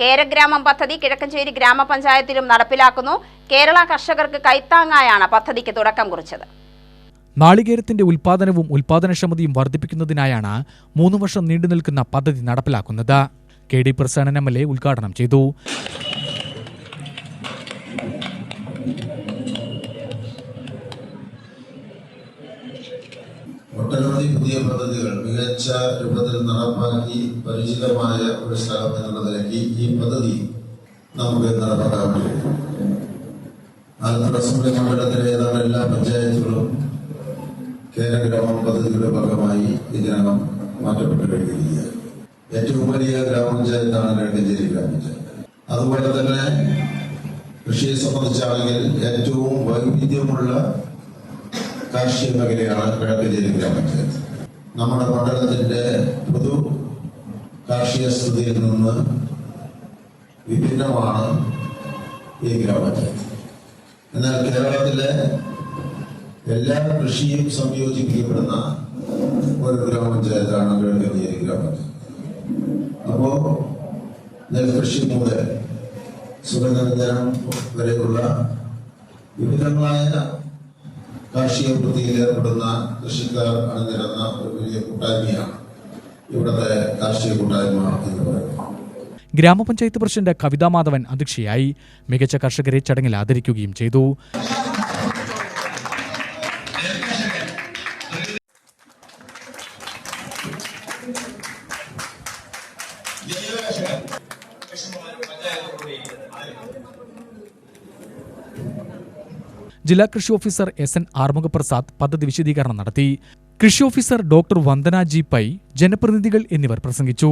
കേരഗ്രാമം പദ്ധതി കിഴക്കഞ്ചേരി ഗ്രാമപഞ്ചായത്തിലും നടപ്പിലാക്കുന്നു. കേരള കർഷകർക്ക് കൈത്താങ്ങായാണ് പദ്ധതിക്ക് തുടക്കം കുറിച്ചത്. നാളികേരത്തിന്റെ ഉൽപാദനവും ഉൽപാദനക്ഷമതയും വർദ്ധിപ്പിക്കുന്നതിനായാണ് മൂന്ന് വർഷം നീണ്ടുനിൽക്കുന്ന പദ്ധതി നടപ്പിലാക്കുന്നത്. K D Prasannan M L A ഉദ്ഘാടനം ചെയ്തു. ഒട്ടനവധി പുതിയ പദ്ധതികൾ മികച്ച രൂപത്തിൽ നടപ്പാക്കി പരിചിതമായ ഒരു സ്ഥലം എന്നുള്ള ഈ പദ്ധതി നമുക്ക് നടപ്പാക്കാൻ കഴിയും ആലത്തൂർ അസംബ്ലി മണ്ഡലത്തിലെ ഏതാണ്ട് എല്ലാ പഞ്ചായത്തുകളും കേരഗ്രാമം പദ്ധതിയുടെ ഭാഗമായി ഇതിനകം മാറ്റപ്പെട്ട് കഴിഞ്ഞിരിക്കുകയാണ് ഏറ്റവും വലിയ ഗ്രാമപഞ്ചായത്താണ് രണ്ടഞ്ചേരി ഗ്രാമപഞ്ചായത്ത്. അതുപോലെ തന്നെ കൃഷിയെ സംബന്ധിച്ചാണെങ്കിൽ ഏറ്റവും വൈവിധ്യമുള്ള കാർഷിക മേഖലയാണ് കിഴക്കഞ്ചേരി ഗ്രാമപഞ്ചായത്ത് നമ്മുടെ മണ്ഡലത്തിന്റെ പൊതു കാർഷിക സ്ഥിതിയിൽ നിന്ന് വിഭിന്നമാണ് ഈ ഗ്രാമപഞ്ചായത്ത് എന്നാൽ കേരളത്തിലെ എല്ലാ കൃഷിയും സംയോജിപ്പിക്കപ്പെടുന്ന ഒരു ഗ്രാമപഞ്ചായത്താണ് കിഴക്കഞ്ചേരി ഗ്രാമപഞ്ചായത്ത് അപ്പോ നെൽകൃഷി മുതൽ സുഗന്ധവ്യഞ്ജനം വരെയുള്ള വിവിധങ്ങളായ കാർഷിക വൃത്തിയിൽ ഏർപ്പെടുന്ന കൃഷിക്കാർ അണിനിരന്ന ഒരു വലിയ കൂട്ടായ്മയാണ് ഇവിടുത്തെ കാർഷിക കൂട്ടായ്മ എന്ന് പറയുന്നത്. ഗ്രാമപഞ്ചായത്ത് പ്രസിഡന്റ് കവിതാ മാധവൻ അധ്യക്ഷയായി മികച്ച കർഷകരെ ചടങ്ങിൽ ആദരിക്കുകയും ചെയ്തു. ജില്ലാ കൃഷി ഓഫീസർ എസ് എൻ ആർമുഖപ്രസാദ് പദ്ധതി വിശദീകരണം നടത്തി. കൃഷി officer doctor Vandana G Pai ജനപ്രതിനിധികൾ എന്നിവർ പ്രസംഗിച്ചു.